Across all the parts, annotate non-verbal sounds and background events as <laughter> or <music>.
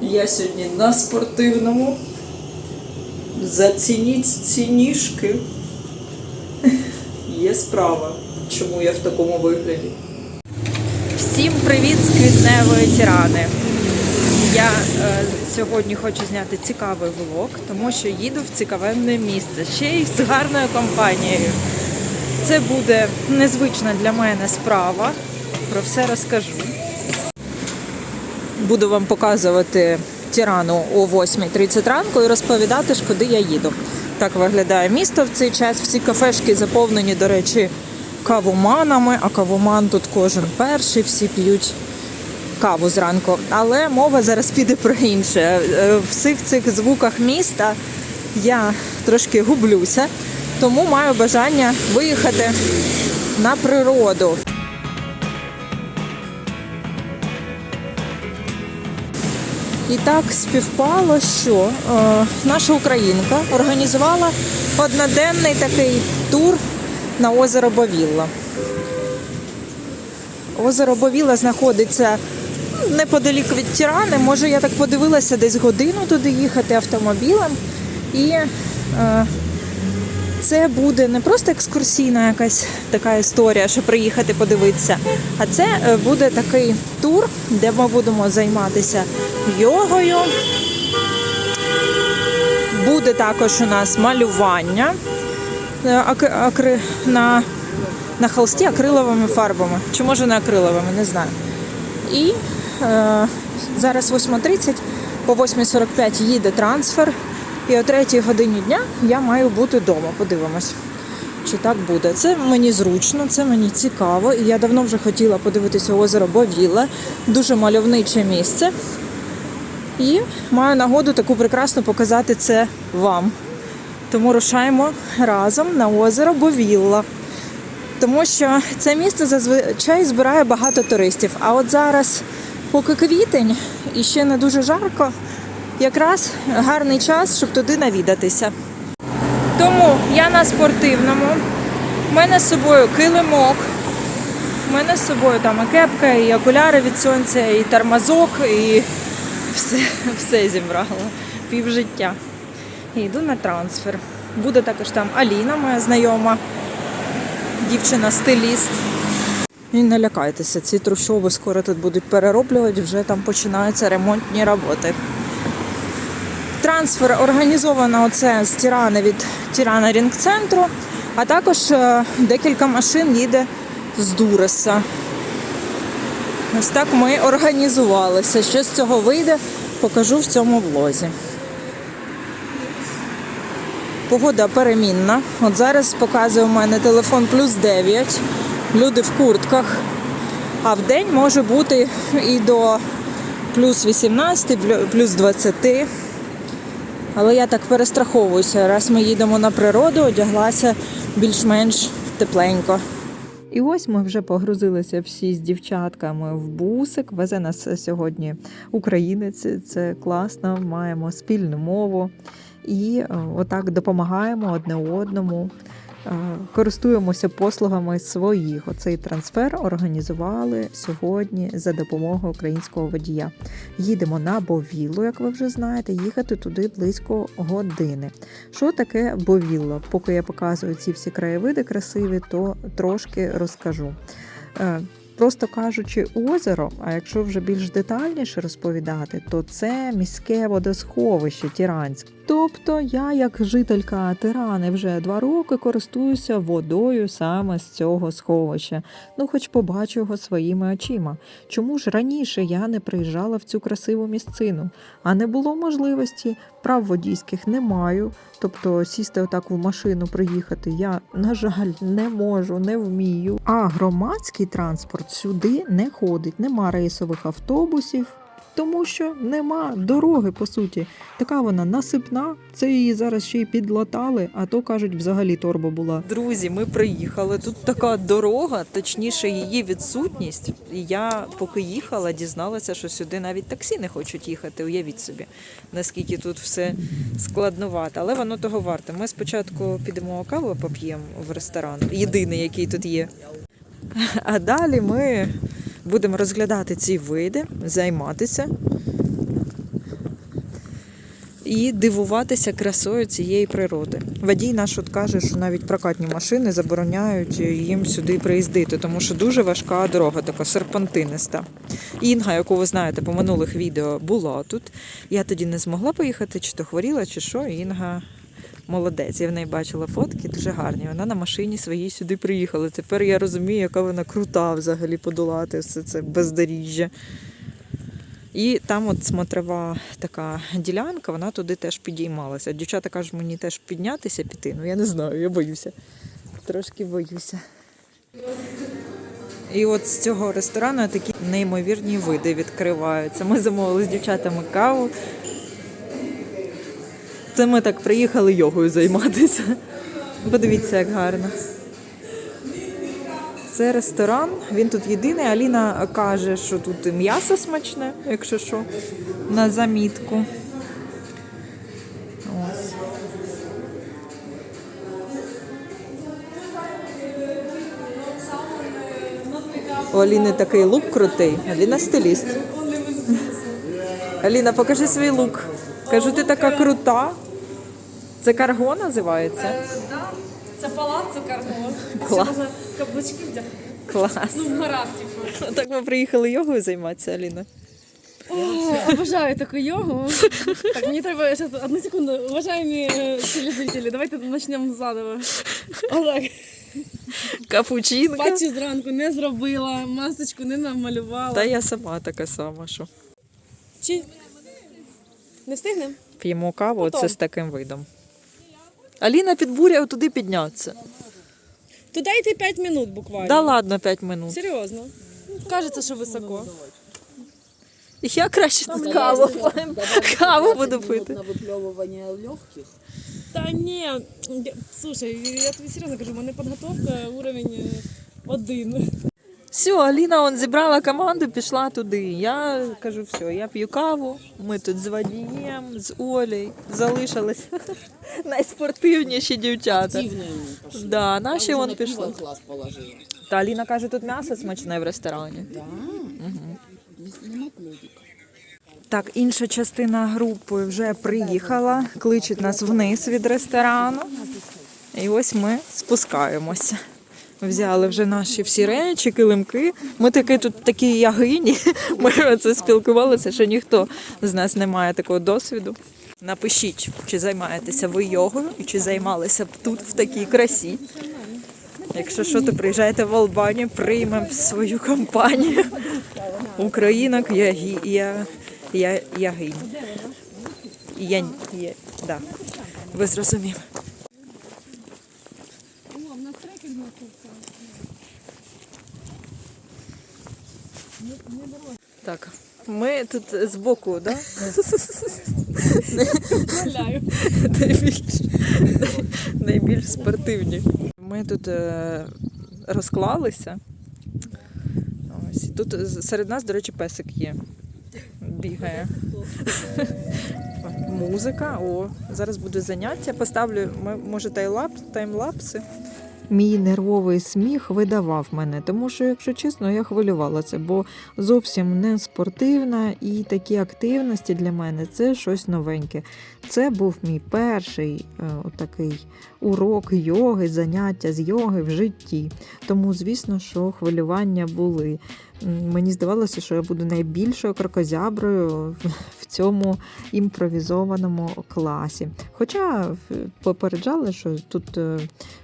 Я сьогодні на спортивному. Зацініть ці ніжки. Є справа, чому я в такому вигляді. Всім привіт з квітневої тірани. Я е, сьогодні хочу зняти цікавий влог, тому що їду в цікавенне місце, ще й з гарною компанією. Це буде незвична для мене справа. Про все розкажу. Буду вам показувати тирану о 8.30 ранку і розповідати, ж, куди я їду. Так виглядає місто в цей час. Всі кафешки заповнені, до речі, кавоманами, а кавоман тут кожен перший, всі п'ють каву зранку. Але мова зараз піде про інше. Е, В всіх цих звуках міста я трошки гублюся, тому маю бажання виїхати на природу. І так співпало, що е, наша українка організувала одноденний такий тур на озеро Бовілла. Озеро Бовіла знаходиться неподалік від Тірани. Може, я так подивилася, десь годину туди їхати автомобілем. І е, це буде не просто екскурсійна якась така історія, що приїхати подивитися, а це е, буде такий тур, де ми будемо займатися йогою. Буде також у нас малювання е, на, на холсті акриловими фарбами. Чи може не акриловими, не знаю. І е, зараз 8.30, по 8.45 їде трансфер. І о 3 годині дня я маю бути вдома. Подивимось, чи так буде. Це мені зручно, це мені цікаво. І я давно вже хотіла подивитися озеро Бовіле. Дуже мальовниче місце. І маю нагоду таку прекрасну показати це вам. Тому рушаємо разом на озеро Бовілла. Тому що це місце зазвичай збирає багато туристів. А от зараз, поки квітень і ще не дуже жарко, якраз гарний час, щоб туди навідатися. Тому я на спортивному. У мене з собою килимок. У мене з собою там і кепка, і окуляри від сонця, і тормозок, і все, <laughs> все зібрала. Пів життя. І йду на трансфер. Буде також там Аліна, моя знайома, дівчина-стиліст. І не лякайтеся, ці трущоби скоро тут будуть перероблювати, вже там починаються ремонтні роботи. Трансфер організовано оце з Тірани від Тірана Рінг-центру, а також е, декілька машин їде з Дуреса. Ось так ми організувалися. Що з цього вийде, покажу в цьому влозі. Погода перемінна. От зараз показує у мене телефон плюс 9. Люди в куртках. А в день може бути і до плюс 18, плюс 20. Але я так перестраховуюся. Раз ми їдемо на природу, одяглася більш-менш тепленько. І ось ми вже погрузилися всі з дівчатками в бусик. Везе нас сьогодні українець. Це класно. Маємо спільну мову і е, отак допомагаємо одне одному. Е, Користуємося послугами своїх. Оцей трансфер організували сьогодні за допомогою українського водія. Їдемо на Бовіллу, як ви вже знаєте, їхати туди близько години. Що таке Бовілла? Поки я показую ці всі краєвиди красиві, то трошки розкажу. Е, Просто кажучи, озеро, а якщо вже більш детальніше розповідати, то це міське водосховище Тіранське. Тобто я, як жителька Тирани, вже два роки користуюся водою саме з цього сховища. Ну, хоч побачу його своїми очима. Чому ж раніше я не приїжджала в цю красиву місцину? А не було можливості, прав водійських не маю. Тобто сісти отак в машину, приїхати я, на жаль, не можу, не вмію. А громадський транспорт сюди не ходить, нема рейсових автобусів. Тому що нема дороги, по суті. Така вона насипна. Це її зараз ще й підлатали, а то кажуть, взагалі торба була. Друзі, ми приїхали. Тут така дорога, точніше, її відсутність. І я поки їхала, дізналася, що сюди навіть таксі не хочуть їхати. Уявіть собі, наскільки тут все складновато. Але воно того варте. Ми спочатку підемо каву поп'ємо в ресторан, єдиний, який тут є. А далі ми будемо розглядати ці види, займатися. і дивуватися красою цієї природи. Водій наш от каже, що навіть прокатні машини забороняють їм сюди приїздити, тому що дуже важка дорога, така серпантиниста. Інга, яку ви знаєте по минулих відео, була тут. Я тоді не змогла поїхати, чи то хворіла, чи що. Інга молодець. Я в неї бачила фотки, дуже гарні. Вона на машині своїй сюди приїхала. Тепер я розумію, яка вона крута взагалі подолати все це бездоріжжя. І там от смотрова така ділянка, вона туди теж підіймалася. Дівчата кажуть, мені теж піднятися піти. Ну я не знаю, я боюся. Трошки боюся. І от з цього ресторану такі неймовірні види відкриваються. Ми замовили з дівчатами каву. Це ми так приїхали йогою займатися. Подивіться, як гарно. Це ресторан, він тут єдиний. Аліна каже, що тут м'ясо смачне, якщо що, на замітку. Ось. У Аліни такий лук крутий. Аліна стиліст. Аліна, покажи свій лук. Кажу, ти така крута. Це карго називається? Е, да, це палаццо Карго. Клас. Ще можна каблучки вдягти. Клас. Ну, в горах, типу. Так ми приїхали йогою займатися, Аліна. О, обожаю таку йогу. Так, мені треба зараз одну секунду. Уважаемі е, телезрителі, давайте почнемо заново. Отак. Капучинка. Патчі зранку не зробила, масочку не намалювала. Та я сама така сама, що Чи не встигнемо? п'ємо каву Потом. оце з таким видом. Аліна підбурює туди піднятися. Туди йти 5 минут буквально. Да ладно, 5 минут. Серйозно. Кажеться, що високо. Я краще тут каву, каву буду пити. на выплевывание легких. Та ні, слушай, я тобі серйозно кажу, у мене підготовка уровень е, один. Все, Аліна он зібрала команду, пішла туди. Я кажу, все, я п'ю каву. Ми тут з водієм, з Олею залишились <laughs> найспортивніші дівчата. Да, наші Я уже он на пиво пішли. Та Аліна каже, тут м'ясо смачне в ресторані. Так, інша частина групи вже приїхала, кличуть нас вниз від ресторану. І ось ми спускаємося. Взяли вже наші всі речі, килимки. Ми такі тут такі ягині. <laughs> Ми це спілкувалися, що ніхто з нас не має такого досвіду. Напишіть, чи займаєтеся ви йогою і чи займалися б тут в такій красі. Якщо що, то приїжджайте в Албанію, приймемо свою компанію. Українок ягі, я, я, ягинь. Я, я, да. Ви зрозуміли. Так, ми тут збоку, да? Валяю. найбільш, найбільш спортивні. Ми тут е, розклалися. Ось, тут серед нас, до речі, песик є. Бігає. Музика. О, зараз буде заняття. Поставлю, може, таймлапси. Мій нервовий сміх видавав мене, тому що, якщо чесно, я хвилювалася, бо зовсім не спортивна і такі активності для мене це щось новеньке. Це був мій перший е, такий урок йоги, заняття з йоги в житті. Тому, звісно, що хвилювання були. Мені здавалося, що я буду найбільшою крокозяброю в- цьому імпровізованому класі. Хоча попереджали, що тут е,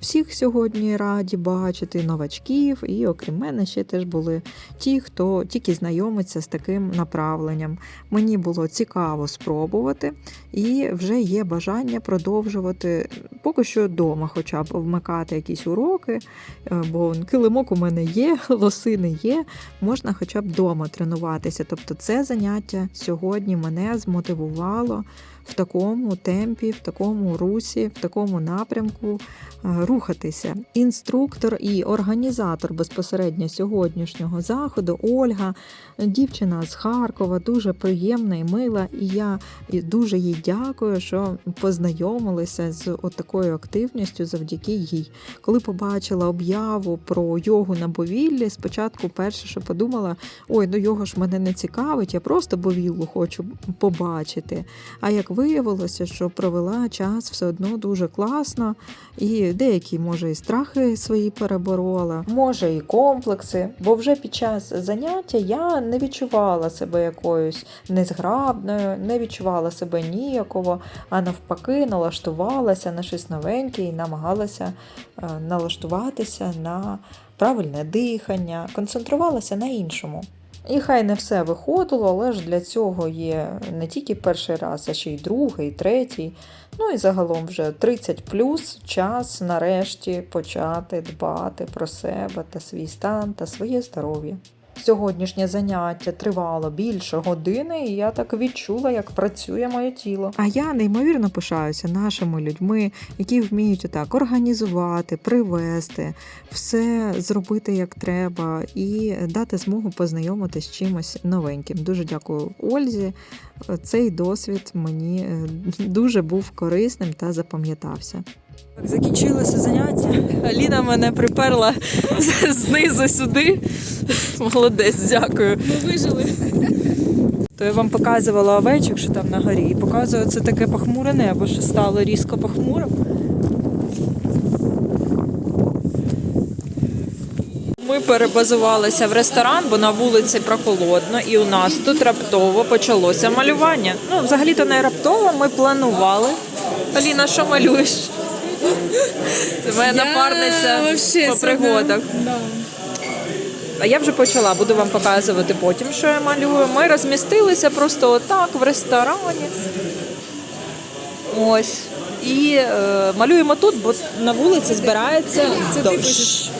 всіх сьогодні раді бачити, новачків, і окрім мене ще теж були ті, хто тільки знайомиться з таким направленням. Мені було цікаво спробувати, і вже є бажання продовжувати поки що вдома, хоча б вмикати якісь уроки, е, бо килимок у мене є, <laughs> лосини є, можна хоча б вдома тренуватися. Тобто це заняття сьогодні мене змотивувало в такому темпі, в такому русі, в такому напрямку е, рухатися. Інструктор і організатор безпосередньо сьогоднішнього заходу Ольга, дівчина з Харкова, дуже приємна і мила. І я дуже їй дякую, що познайомилися з такою активністю завдяки їй. Коли побачила об'яву про йогу на Бовіллі, спочатку перше, що подумала: ой, ну його ж мене не цікавить, я просто бовіллу хочу побачити. А як виявилося, що провела час все одно дуже класно, і деякі, може, і страхи свої переборола, може, і комплекси, бо вже під час заняття я не відчувала себе якоюсь незграбною, не відчувала себе ніяково, а навпаки, налаштувалася на щось новеньке і намагалася е, налаштуватися на правильне дихання, концентрувалася на іншому. І хай не все виходило, але ж для цього є не тільки перший раз, а ще й другий, третій. Ну і загалом вже 30 плюс час нарешті почати дбати про себе та свій стан та своє здоров'я. Сьогоднішнє заняття тривало більше години, і я так відчула, як працює моє тіло. А я неймовірно пишаюся нашими людьми, які вміють отак організувати, привести, все зробити як треба і дати змогу познайомитися з чимось новеньким. Дуже дякую Ользі. Цей досвід мені е, дуже був корисним та запам'ятався. Закінчилося заняття. Аліна мене приперла <laughs> знизу сюди. Молодець, дякую. Ми вижили. То я вам показувала овечок, що там на горі, і показую це таке похмуре небо, що стало різко похмурим. Ми перебазувалися в ресторан, бо на вулиці прохолодно, і у нас тут раптово почалося малювання. Ну, взагалі-то не раптово, ми планували. Аліна, що малюєш? Це моя напарниця по пригодах. А я вже почала, буду вам показувати потім, що я малюю. Ми розмістилися просто отак в ресторані. Ось. І е, малюємо тут, бо на вулиці збирається Це дощ.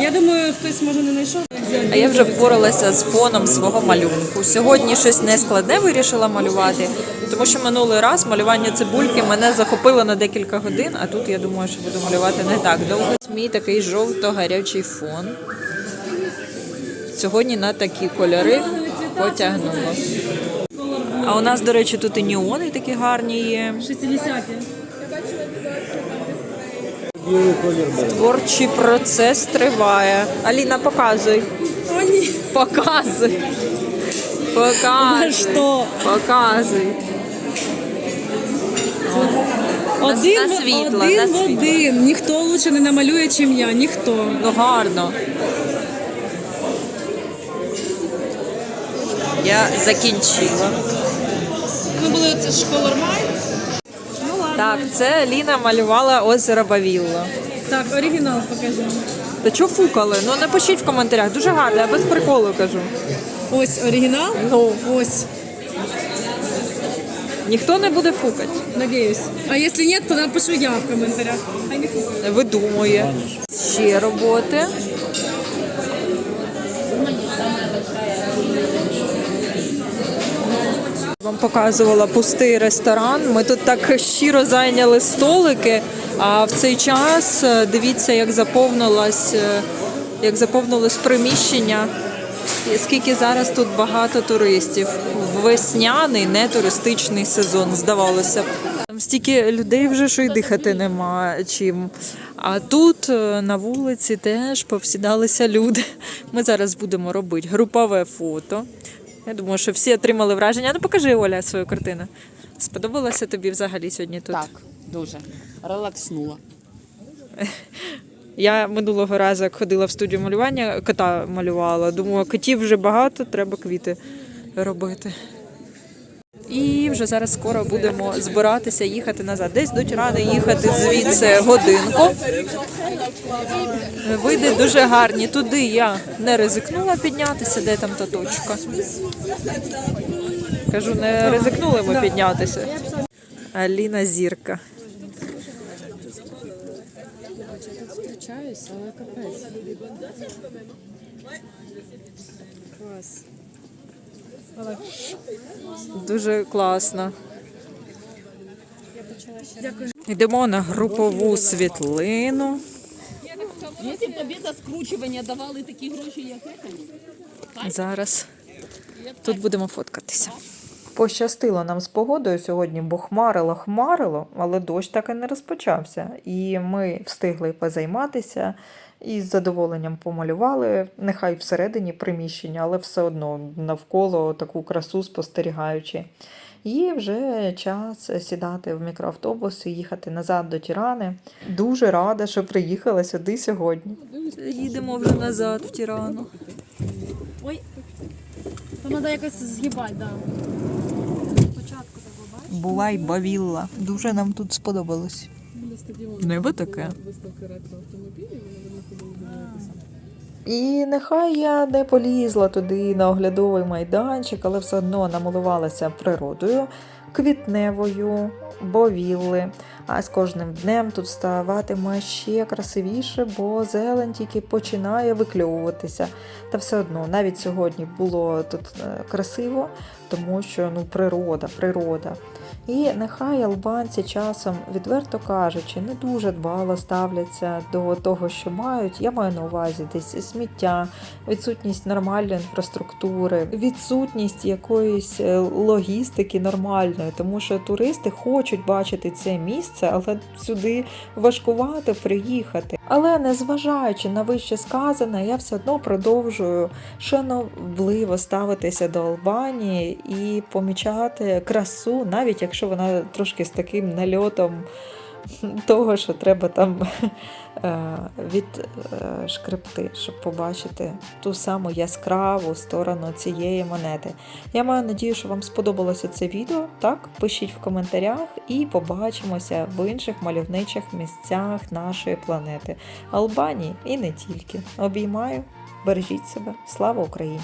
Я думаю, хтось може не знайшов. А я вже впоралася з фоном свого малюнку. Сьогодні щось нескладне вирішила малювати, тому що минулий раз малювання цибульки мене захопило на декілька годин, а тут я думаю, що буду малювати не так довго. Мій такий жовто-гарячий фон. Сьогодні на такі кольори потягнуло. А у нас, до речі, тут і неони такі гарні є. 60-ті. Творчий процес триває. Аліна, показуй. О, ні. Показуй. Показуй. що? Показуй. Один, на світло, один на в світло. один. Ніхто лучше не намалює, чим я. Ніхто. Ну гарно. Я закінчила. Ми були це ж Color Mine. Ну ладно. Так, це Ліна малювала озеро Бавілла. Так, оригінал покажи. Та чого фукали? Ну напишіть в коментарях. Дуже гарно, я без приколу кажу. Ось оригінал. Ну, Ось. ніхто не буде фукати. Надеюсь. А если нет, то напишу я в комментариях. А не фу. Видумує. Ще роботи. Вам показувала пустий ресторан. Ми тут так щиро зайняли столики. А в цей час е, дивіться, як заповнилось, е, як заповнилось приміщення. Скільки зараз тут багато туристів. Весняний, не туристичний сезон, здавалося б. Там стільки людей вже, що й дихати нема чим. А тут е, на вулиці теж повсідалися люди. Ми зараз будемо робити групове фото. Я думаю, що всі отримали враження. Ну покажи, Оля, свою картину. Сподобалося тобі взагалі сьогодні тут? Так, дуже. Релакснула. Я минулого разу, як ходила в студію малювання, кота малювала. Думаю, котів вже багато, треба квіти робити. І вже зараз скоро будемо збиратися їхати назад. Десь до рани їхати звідси годинку. Вийде дуже гарні. Туди я не ризикнула піднятися, де там та точка. Кажу, не ризикнули ми піднятися. Аліна Зірка. Втрачаюся, але капець. Клас. Дуже класно. Йдемо на групову світлину. Якщо б тобі за скручування давали такі гроші, як це, Зараз тут будемо фоткатися. Пощастило нам з погодою сьогодні, бо хмарило, хмарило, але дощ так і не розпочався. І ми встигли позайматися і з задоволенням помалювали, нехай всередині приміщення, але все одно навколо таку красу спостерігаючи. І вже час сідати в мікроавтобус і їхати назад до Тірани. Дуже рада, що приїхала сюди сьогодні. Їдемо вже назад в Тірану. Ой. То треба якось згибати, да. Була й бавілла. Дуже нам тут сподобалось. Небо таке. І нехай я не полізла туди на оглядовий майданчик, але все одно намалувалася природою, квітневою, бовілли. А з кожним днем тут ставатиме ще красивіше, бо зелень тільки починає викльовуватися. Та все одно, навіть сьогодні було тут е, красиво, тому що ну, природа, природа. І нехай албанці часом, відверто кажучи, не дуже дбало ставляться до того, що мають. Я маю на увазі десь сміття, відсутність нормальної інфраструктури, відсутність якоїсь е, логістики нормальної, тому що туристи хочуть бачити це місце, але сюди важкувато приїхати. Але незважаючи на вище сказане, я все одно продовжую шановливо ставитися до Албанії і помічати красу, навіть якщо вона трошки з таким нальотом того, що треба там <laughs> е, відшкребти, щоб побачити ту саму яскраву сторону цієї монети. Я маю надію, що вам сподобалося це відео. Так, пишіть в коментарях і побачимося в інших мальовничих місцях нашої планети Албанії і не тільки. Обіймаю, бережіть себе, слава Україні!